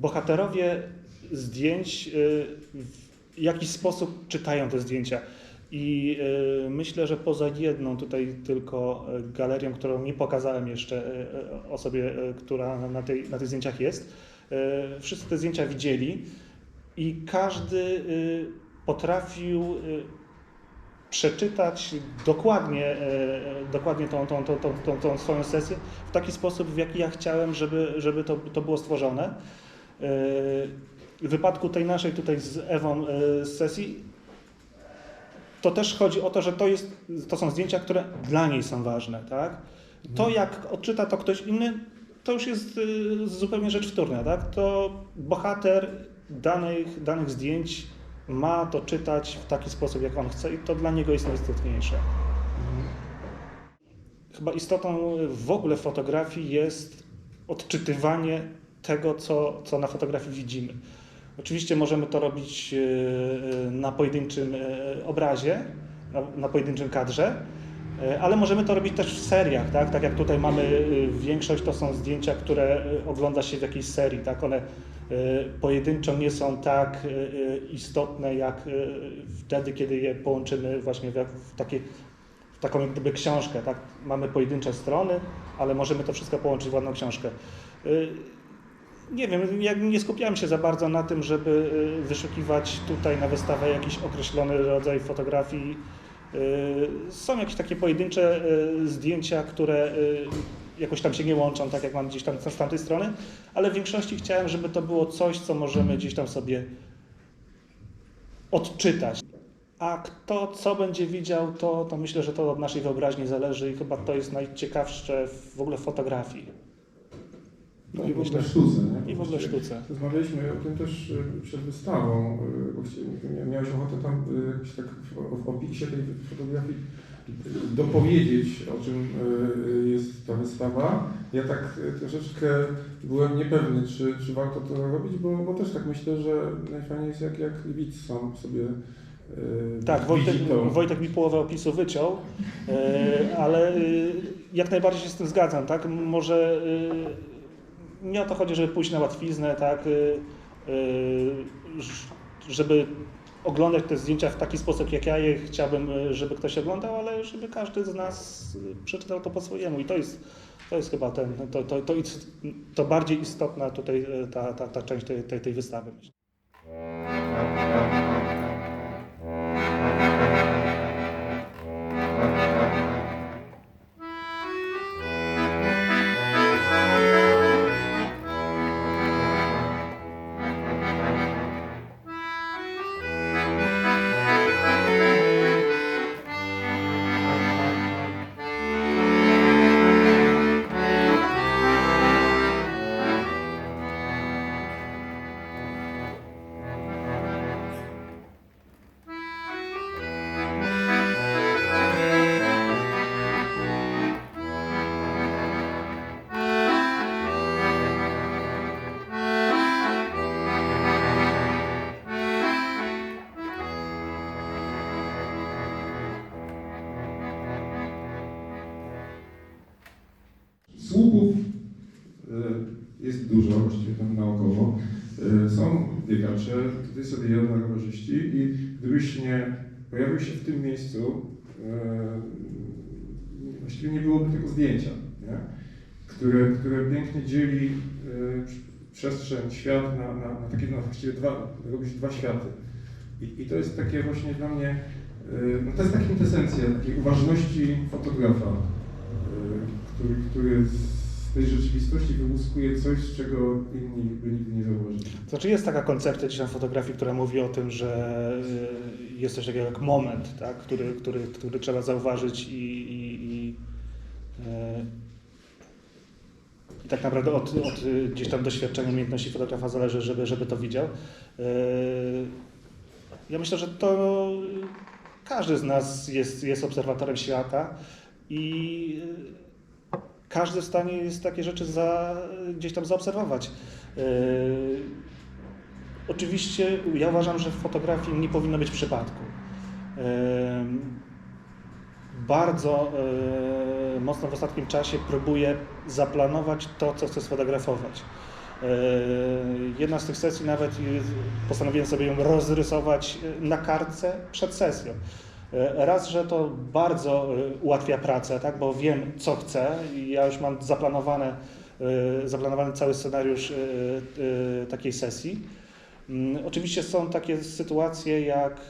bohaterowie zdjęć y, w jakiś sposób czytają te zdjęcia. I y, myślę, że poza jedną tutaj tylko y, galerią, którą nie pokazałem jeszcze osobie, która na, tej, na tych zdjęciach jest, wszyscy te zdjęcia widzieli i każdy potrafił przeczytać dokładnie, dokładnie tą, tą, tą, tą, tą, tą swoją sesję w taki sposób, w jaki ja chciałem, żeby, żeby to, to było stworzone. E, W wypadku tej naszej tutaj z Ewą e, sesji, to też chodzi o to, że to, jest, to są zdjęcia, które dla niej są ważne. Tak? To jak odczyta to ktoś inny, to już jest y, zupełnie rzecz wtórna. Tak? To bohater danych, danych zdjęć ma to czytać w taki sposób, jak on chce i to dla niego jest najistotniejsze. Chyba istotą w ogóle fotografii jest odczytywanie tego, co, co na fotografii widzimy. Oczywiście możemy to robić e, na pojedynczym e, obrazie, na, pojedynczym kadrze, e, ale możemy to robić też w seriach, tak? Tak jak tutaj mamy e, większość, to są zdjęcia, które e, ogląda się w jakiejś serii, tak? One e, pojedynczo nie są tak e, e, istotne, jak e, wtedy, kiedy je połączymy właśnie w takie w taką jak gdyby książkę, tak? Mamy pojedyncze strony, ale możemy to wszystko połączyć w ładną książkę. Nie wiem, ja nie skupiałem się za bardzo na tym, żeby y, wyszukiwać tutaj na wystawę jakiś określony rodzaj fotografii. Y, Są jakieś takie pojedyncze y, zdjęcia, które jakoś tam się nie łączą, tak jak mam gdzieś tam z tamtej strony, ale w większości chciałem, żeby to było coś, co możemy gdzieś tam sobie odczytać. A kto co będzie widział, to, to myślę, że to od naszej wyobraźni zależy i chyba to jest najciekawsze w ogóle w fotografii. No i w ogóle sztuce, nie? I w ogóle sztuce. Rozmawialiśmy o tym też y, przed wystawą, mia- miałeś ochotę tam y, jakoś tak w, opisie tej fotografii dopowiedzieć, o czym jest ta wystawa. Ja tak troszeczkę byłem niepewny, czy, czy warto to robić, bo, bo też tak myślę, że najfajniej jest jak, jak widz sam sobie Tak, Wojtek. Wojtek mi połowę opisu wyciął, e, ale e, jak najbardziej się z tym zgadzam, tak? Może e, nie o to chodzi, żeby pójść na łatwiznę, tak? E, ż- Żeby oglądać te zdjęcia w taki sposób, jak ja je chciałbym, e, żeby ktoś oglądał, ale żeby każdy z nas przeczytał to po swojemu i to jest, to jest chyba ten, to, to, to, to bardziej istotna tutaj ta, ta, ta część tej, tej, tej wystawy. Słupów e, jest dużo, właściwie tam naokoło. E, Są biegacze, tutaj sobie jadą rowerzyści i gdybyś nie pojawił się w tym miejscu, e, właściwie nie byłoby tego zdjęcia, nie? Które, które pięknie dzieli przestrzeń, świat na, na, na takie, no właściwie dwa, robić dwa światy. I, I to jest takie właśnie dla mnie, no to jest taka kwintesencja takiej uważności fotografa, który, który z tej rzeczywistości wyłuskuje coś, czego inni by nigdy nie zauważyli. Znaczy jest taka koncepcja w fotografii, która mówi o tym, że y, jest coś takiego jak moment, tak? który, który, który trzeba zauważyć i, i, i, i tak naprawdę od, od gdzieś tam doświadczenia, umiejętności fotografa zależy, żeby, żeby to widział. Ja myślę, że to każdy z nas jest, jest obserwatorem świata i y, każdy w stanie jest takie rzeczy za, gdzieś tam zaobserwować. Yy, oczywiście ja uważam, że w fotografii nie powinno być przypadku. Yy, bardzo mocno w ostatnim czasie próbuję zaplanować to, co chcę sfotografować. Jedna z tych sesji nawet postanowiłem sobie ją rozrysować na kartce przed sesją. E, Raz, że to bardzo e, ułatwia pracę, tak, bo wiem, co chcę i ja już mam zaplanowane, e, zaplanowany cały scenariusz takiej sesji. Mm, Oczywiście są takie sytuacje jak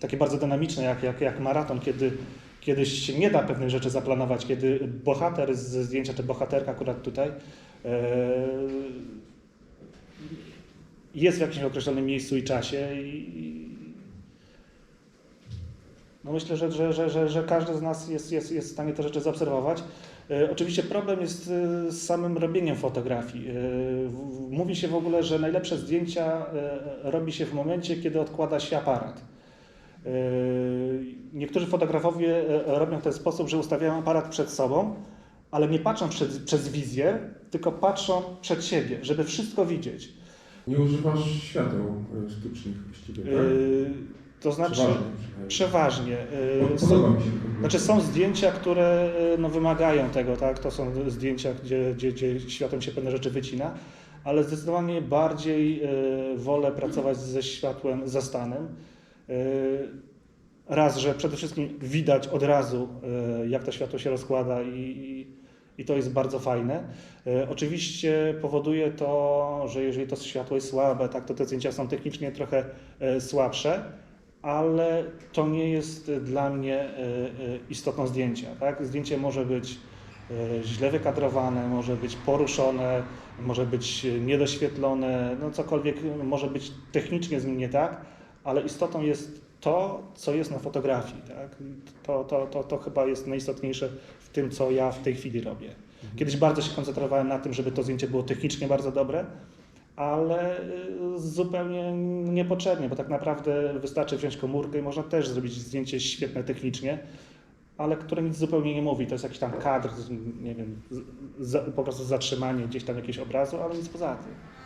takie bardzo dynamiczne, jak, jak, jak maraton, kiedy, kiedy się nie da pewnych rzeczy zaplanować, kiedy bohater ze zdjęcia, czy bohaterka akurat tutaj jest w jakimś określonym miejscu i czasie i no myślę, że, że, że, że, że każdy z nas jest, jest, jest w stanie te rzeczy zaobserwować. E, Oczywiście problem jest e, z samym robieniem fotografii. E, Mówi się w ogóle, że najlepsze zdjęcia robi się w momencie, kiedy odkłada się aparat. Niektórzy fotografowie robią w ten sposób, że ustawiają aparat przed sobą, ale nie patrzą przez, przez wizję, tylko patrzą przed siebie, żeby wszystko widzieć. Nie używasz świateł sztucznych właściwie, tak? To znaczy, Przeważnie przeważnie. się to. Znaczy są zdjęcia, które e, no, wymagają tego, tak? To są zdjęcia, gdzie, gdzie, gdzie światłem się pewne rzeczy wycina, ale zdecydowanie bardziej e, wolę pracować ze światłem zastanym. Raz, że przede wszystkim widać od razu, jak to światło się rozkłada i, i, i to jest bardzo fajne. Oczywiście powoduje to, że jeżeli to światło jest słabe, tak, to te zdjęcia są technicznie trochę słabsze, ale to nie jest dla mnie e, e, istotą zdjęcia. Tak? Zdjęcie może być e, źle wykadrowane, może być poruszone, może być e, niedoświetlone, no cokolwiek może być technicznie z nim nie tak, ale istotą jest to, co jest na fotografii. Tak? To, to, to, to chyba jest najistotniejsze w tym, co ja w tej chwili robię. Kiedyś bardzo się koncentrowałem na tym, żeby to zdjęcie było technicznie bardzo dobre, ale y, zupełnie niepotrzebnie, bo tak naprawdę wystarczy wziąć komórkę i można też zrobić zdjęcie świetne technicznie, ale które nic zupełnie nie mówi. To jest jakiś tam kadr, nie wiem, po prostu zatrzymanie gdzieś tam jakiegoś obrazu, ale nic poza tym.